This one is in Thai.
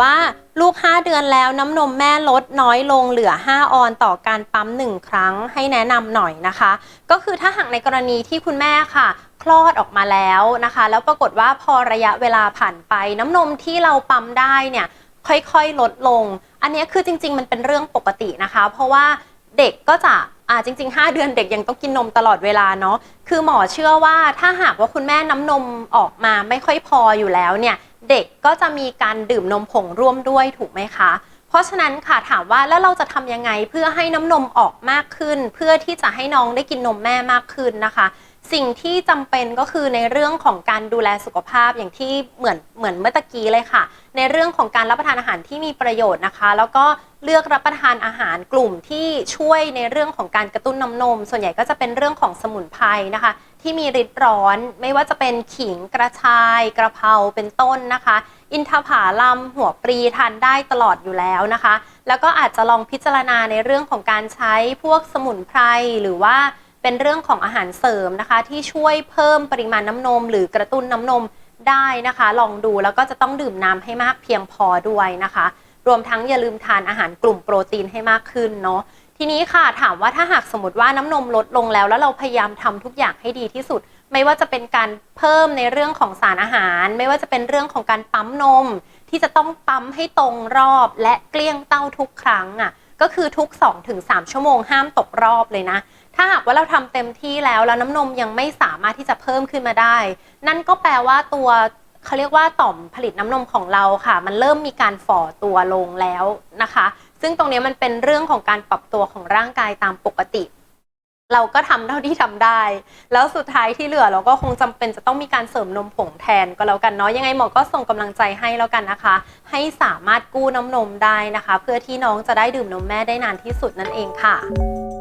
ว่าลูก 5 เดือนแล้วน้ำนมแม่ลดน้อยลงเหลือ 5 ออนต่อการปั๊ม 1 ครั้งให้แนะนำหน่อยนะคะ ก็คือถ้าหากในกรณีที่คุณแม่ค่ะ คลอดออกมาแล้วนะคะ แล้วปรากฏว่าพอระยะเวลาผ่านไป น้ำนมที่เราปั๊มได้เนี่ยค่อยๆลดลง อันนี้คือจริง ๆ มันเป็นเรื่องปกตินะคะ เพราะว่าเด็กก็จะ อ่าจริง ๆ 5 เดือนเด็กยังต้องกินนมตลอดเวลาเนาะคือหมอเชื่อว่าถ้าหากว่าคุณแม่น้ำนมออกมาไม่ค่อยพออยู่แล้วเนี่ย เด็กก็จะมีการดื่มนมผงร่วมด้วยถูกไหมคะ เพราะฉะนั้นค่ะถามว่าแล้วเราจะทำยังไงเพื่อให้น้ำนมออกมากขึ้น เพื่อที่จะให้น้องได้กินนมแม่มากขึ้นนะคะ สิ่งที่จำเป็นก็คือในเรื่องของการดูแลสุขภาพอย่างที่เหมือนเหมือนเมื่อตะกี้เลยค่ะ ในเรื่องของการรับประทานอาหารที่มีประโยชน์นะคะ แล้วก็เลือกรับประทานอาหารกลุ่มที่ช่วยในเรื่องของการกระตุ้นน้ำนม ส่วนใหญ่ก็จะเป็นเรื่องของสมุนไพรนะคะ ที่มีฤทธิ์ร้อน ไม่ว่าจะเป็นขิงกระชาย กระเพราเป็นต้นนะคะ อินทผลัมหัวปรีทานได้ตลอดอยู่แล้วนะคะ แล้วก็อาจจะลองพิจารณาในเรื่องของการใช้พวกสมุนไพรหรือว่า เป็นเรื่องของอาหารเสริมนะคะ ที่ช่วยเพิ่มปริมาณน้ำนม หรือกระตุ้นน้ำนมได้นะคะ ลองดูแล้วก็จะต้องดื่มน้ำให้มากเพียงพอด้วยนะคะ รวมทั้งอย่าลืมทานอาหารกลุ่มโปรตีนให้มากขึ้นเนาะทีนี้ค่ะถามว่าถ้าหากสมมติว่าน้ำนมลดลงแล้ว แล้วเราพยายามทำทุกอย่างให้ดีที่สุด ไม่ว่าจะเป็นการเพิ่มในเรื่องของสารอาหาร ไม่ว่าจะเป็นเรื่องของการปั๊มนม ที่จะต้องปั๊มให้ตรงรอบและเกลี้ยงเต้าทุกครั้งอะ ก็คือทุก 2-3 ชั่วโมงห้ามตกรอบเลยนะ ถ้าหากว่าเราทำเต็มที่แล้วแล้วน้ำนมยังไม่สามารถที่จะเพิ่มขึ้นมาได้ นั่นก็แปลว่าตัวเขาเรียกว่าต่อมผลิตน้ำนมของเราค่ะ มันเริ่มมีการฝ่อตัวลงแล้วนะคะ ซึ่งตรงนี้มันเป็นเรื่องของการปรับตัวของร่างกายตามปกติ เราก็ทำเท่าที่ทำได้ แล้วสุดท้ายที่เหลือเราก็คงจำเป็นจะต้องมีการเสริมนมผงแทนก็แล้วกันเนาะยังไงหมอก็ส่งกำลังใจให้แล้วกันนะคะ ให้สามารถกู้น้ำนมได้นะคะ เพื่อที่น้องจะได้ดื่มนมแม่ได้นานที่สุดนั่นเองค่ะ